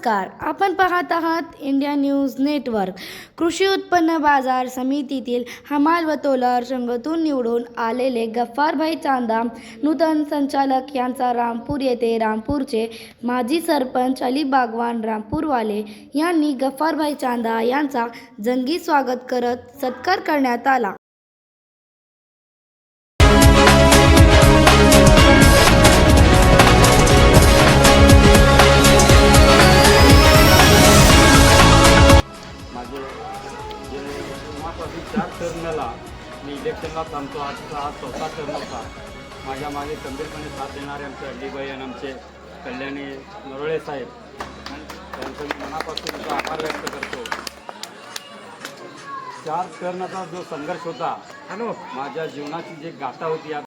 नमस्कार. आपण पाहत आहात इंडिया न्यूज नेटवर्क. कृषी उत्पन्न बाजार समितीतील हमाल व तोलर संघातून निवडून आलेले गफ्फारभाई चांदा नूतन संचालक यांचा रामपूर येथे रामपूरचे माजी सरपंच अली बागवान रामपूरवाले यांनी गफ्फारभाई चांदा यांचा जंगी स्वागत करत सत्कार करण्यात आला. तेव्हापासून चार टर्नला मी इलेक्शनला थांबतो. आजचा हा चौथा टर्न होता. माझ्या मागे खंबीरपणे साथ देणारे आमचे अड्डीबाई आणि आमचे कल्याणी नरोळे साहेब. त्यांचं मी मनापासून आभार व्यक्त करतो. चार टर्नचा जो संघर्ष होता माझ्या जीवनाची जी गाथा होती या